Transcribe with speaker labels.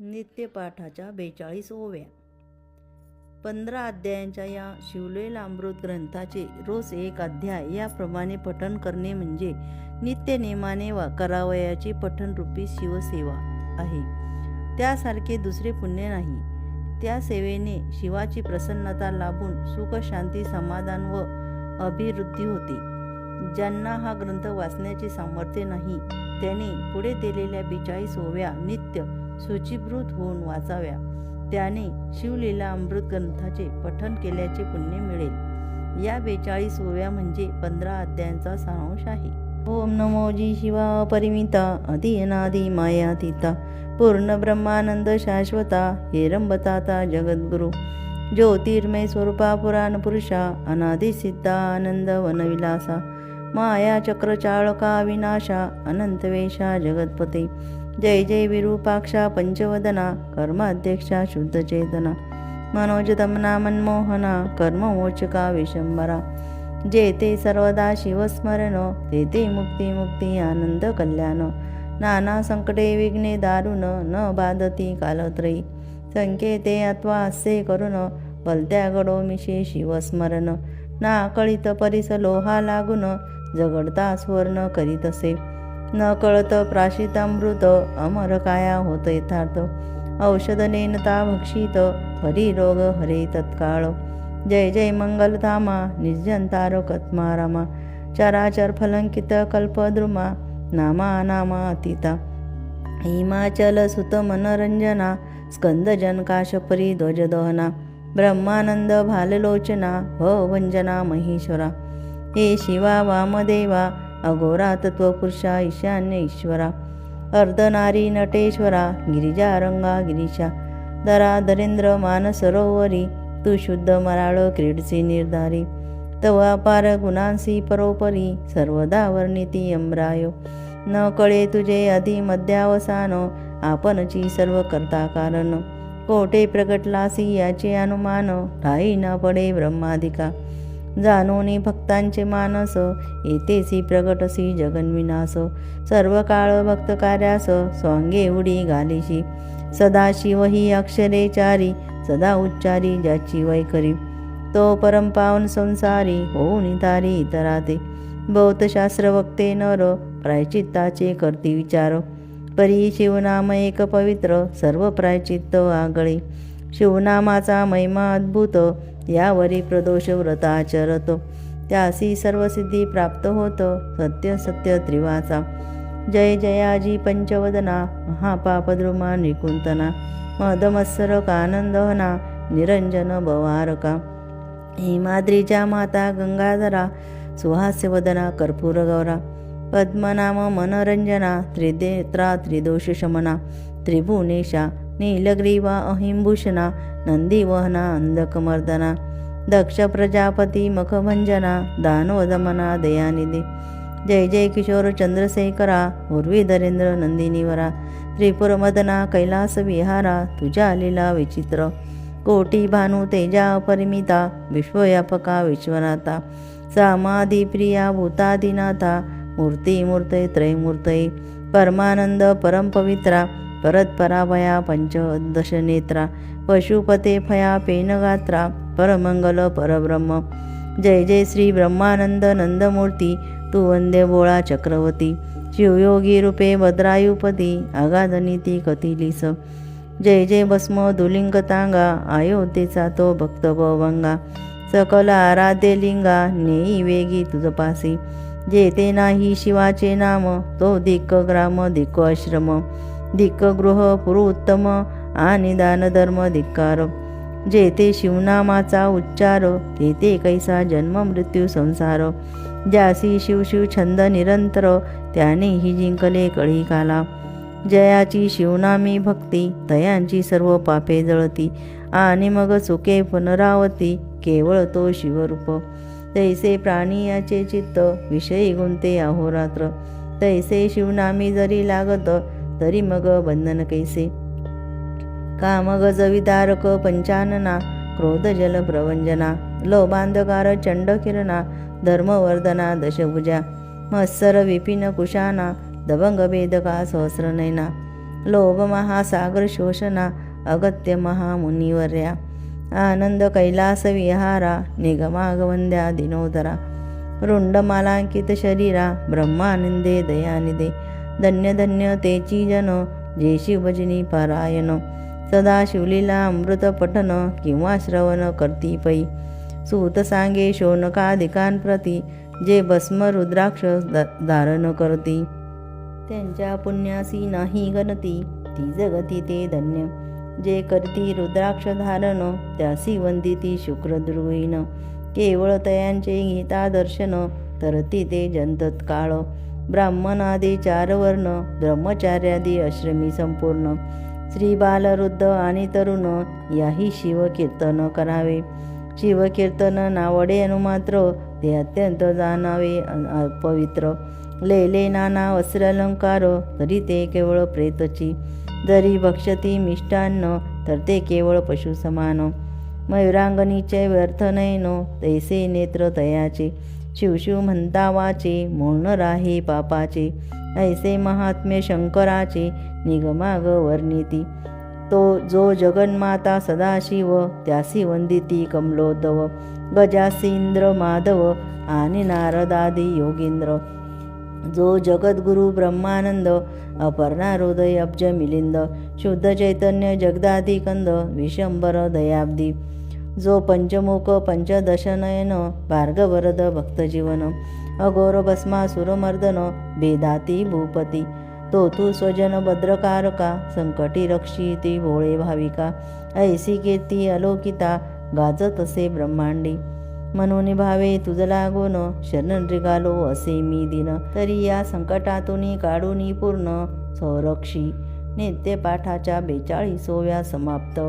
Speaker 1: नित्यपाठाच्या बेचाळीस ओव्या. पंधरा अध्यायांच्या या शिवलेलामृत ग्रंथाचे रोज एक अध्याय याप्रमाणे पठण करणे म्हणजे नित्य नेमाने वा करावयाची पठणरूपी शिवसेवा आहे. त्यासारखे दुसरे पुण्य नाही. त्या सेवेने शिवाची प्रसन्नता लाभून सुख शांती समाधान व अभिवृद्धी होते. ज्यांना हा ग्रंथ वाचण्याचे सामर्थ्य नाही त्याने पुढे दिलेल्या बेचाळीस ओव्या नित्य सूचीभूत होऊन वाचाव्या. त्याने शिवलीला अमृत ग्रंथाचे पठन केल्याचे पुण्य मिळेल. या बेचाळीस ओव्या म्हणजे पंधरा अध्यायांचा सारांश आहे. ओम नमो जी शिवा परिमिता आदी मायातीता पूर्ण ब्रह्मानंद शाश्वता हेरंबताता जगद्गुरु ज्योतिर्मय स्वरूपा पुराण पुरुषा अनादी सिद्धा आनंद वनविलासा माया चक्रचाळका विनाशा अनंतवेशा जगतपते जय जय विरूपाक्षा पंचवदना कर्माध्यक्षा शुद्धचेतना। मनोजतमना मनमोहना कर्ममोचका विशंबरा। जेते सर्वदा शिवस्मरण तेते मुक्ती मुक्ती आनंद कल्याण। नाना संकटे विघ्ने दारुण न बाधती कालत्रयी। संकेते अथवा हास्य करुण भलत्या गडो मिशे शिवस्मरण ना कळित परिस लोहा लागून जगडता स्वर्ण करीत असे। न कळत प्राशितामृत अमर काया होत यथार्थ. औषध नेनता भक्षित हरी रोग हरे तत्काळ. जय जय मंगलधामा निर्जंतारकत्मा रामा चराचर फलंकित कल्पद्रुमा नामा नामा अतिता. हिमाचल सुत मनरंजना स्कंदजन ध्वजदहना ब्रह्मानंद भाललोचना भवंजना महेश्वरा. हे शिवा वामदेवा अघोरा तत्वपुरुषा ईशान्य ईश्वरा अर्धनारी नटेश्वरा गिरिजारंगा गिरीशा दरा दरेंद्र मानसरोवरी तू शुद्ध मराळ क्रीडसी निर्धारी तव अपार गुणांसी परोपरी सर्वदा वर्णिती अम्रायो न कळे तुझे आधी मध्यावसान आपणची सर्व करता कारण कोठे प्रगटलासी याचे अनुमान ठाई न पडे ब्रह्मादिका जाणोनी भक्तांचे मानस येतेसी प्रगटसी जगन्विनास. सर्व काळ भक्त कार्यास स्वांगे उडी घालीशी. सदाशिव ही अक्षरे चारी सदा उच्चारी ज्याची वैखरी. तो परमपावन संसारी होऊन तारी इतराते बौद्धशास्त्र वक्ते नर प्रायचित्ताचे करती विचार. परी शिवनाम एक पवित्र सर्व प्रायचित्त आगळे. शिवनामाचा महिमा अद्भुत यावरी प्रदोष व्रताचरत त्यासी सर्वसिद्धी प्राप्त होत. सत्य सत्य त्रिवाचा. जय जयाजी पंचवदना. महापापद्रुमा निकुंतना. मदमत्सर कानंदहना निरंजन बवारका. हिमाद्रीच्या माता गंगाधरा. सुहास्यवदना कर्पूरगौरा. पद्मनाम मनरंजना. त्रिदेत्रा त्रिदोषशमना. त्रिभुवनेशा. नीलग्रीवा अहिंभूषणा नंदीवहना अंधकमर्दना दक्ष प्रजापती मखभंजना दानवदमना दयानिधी जय जय किशोर चंद्रशेखरा उर्वी धरेंद्र नंदिनीवरा त्रिपुरमदना कैलास विहारा तुझ्या लीला विचित्र कोटी भानू तेजा अपरिमिता विश्वव्यापका विश्वनाथा सामाधिप्रिया भूतादिनाथा मूर्ती मूर्तय त्रयमूर्तये परमानंद परमपवित्रा परत पराभया पंचदशनेत्रा पशुपते फया पेनगात्रा परमंगल परब्रह्म। जय जय श्री ब्रह्मानंद नंदमूर्ती तू वंदे बोळा चक्रवर्ती। शिवयोगी रूपे भद्रायुपती आगाधनीती कथिलीस जय जय भस्म दुलिंगतांगा आयोध्येचा तो भक्त भवंगा। सकल आराध्य लिंगा नेई वेगी तुझपासी जेते नाही शिवाचे नाम तो दिक्क ग्राम दिक्क आश्रम। दिक्कगृह पुरुत्तम आणि दानधर्म धिक्कार. जेथे शिवनामाचा उच्चार तेथे कैसा जन्म मृत्यू संसार. ज्यासी शिवशिव छंद निरंतर त्याने ही जिंकले कळी काला. जयाची शिवनामी भक्ती तयांची सर्व पापे जळती. आणि मग चुके पुनरावती केवळ तो शिवरूप. तैसे प्राणी याचे चित्त विषयी गुंते अहोरात्र. तैसे शिवनामी जरी लागत तरी मग बंधन कैसे? कामगज विदारक पंचानना क्रोधजल प्रवंजना लोबांधकार चंडकिरणा धर्मवर्धना दशभुजा मत्सर विपिन कुशाना दबंग भेदका सहस्रनयना लोभ महासागर शोषणा अगत्य महामुनिवर्या आनंद कैलास विहारा निगमागवंद्या दिनोदरा रुंडमालांकित शरीरा ब्रह्मानंदे दयानिदे धन्य धन्य तेची जन जेशी भजनी पारायण सदा शिवलीला अमृत पठन किंवा श्रवण करती पै सूत सांगे शोनकाधिकांप्रती जे भस्म रुद्राक्ष धारण करती त्यांच्या पुण्यासी नाही गणती ती जगती ते धन्य जे करती रुद्राक्ष धारण त्यासी वंदिती शुक्रदृहीन केवळ तयांचे गीता दर्शन तरती ते जंतत काळ ब्राह्मणादी चारवर्ण ब्रह्मचार्यादी आश्रमी संपूर्ण. श्री बालवृद्ध आणि तरुण याही शिवकीर्तन करावे. शिवकीर्तन नावडे अनुमात्र ते अत्यंत जाणावे अ- पवित्र लेले नाना वस्त्रालंकार तरी ते केवळ प्रेतची. जरी भक्षती मिष्टान्न तर ते केवळ पशु समान मयुरांगणीचे व्यर्थ नयन तैसे नेत्र तयाचे. शिवशिव म्हणता वाचे राहे पापाचे. ऐसे महात्म्य शंकराचे निगमाग वर्णिती. तो जो जगन्माता सदाशिव त्यासी वंदिती कमलोदव गजासींद्र माधव आणि नारदादी योगींद्र. जो जगद्गुरु ब्रह्मानंद अपर्णा हृदय अब्ज मिलिंद. शुद्ध चैतन्य जगदाधिकंद विशंबर दयाब्दी. जो पंचमुख पंचदशनयन भार्गवरद भक्तजीवन अगोर भस्मा सुरमर्दन भेदाती भूपती तो तू स्वजन भद्रकारका संकटी रक्षिती भोळे भाविका ऐसी कीर्ती अलोकिता गाजत असे ब्रह्मांडी. म्हणून भावे तुझ लागोन शरण रिगालो असे मी दिन. तरी या संकटातून काढून पूर्ण संरक्षी नित्यपाठाच्या बेचाळीसोव्या समाप्त.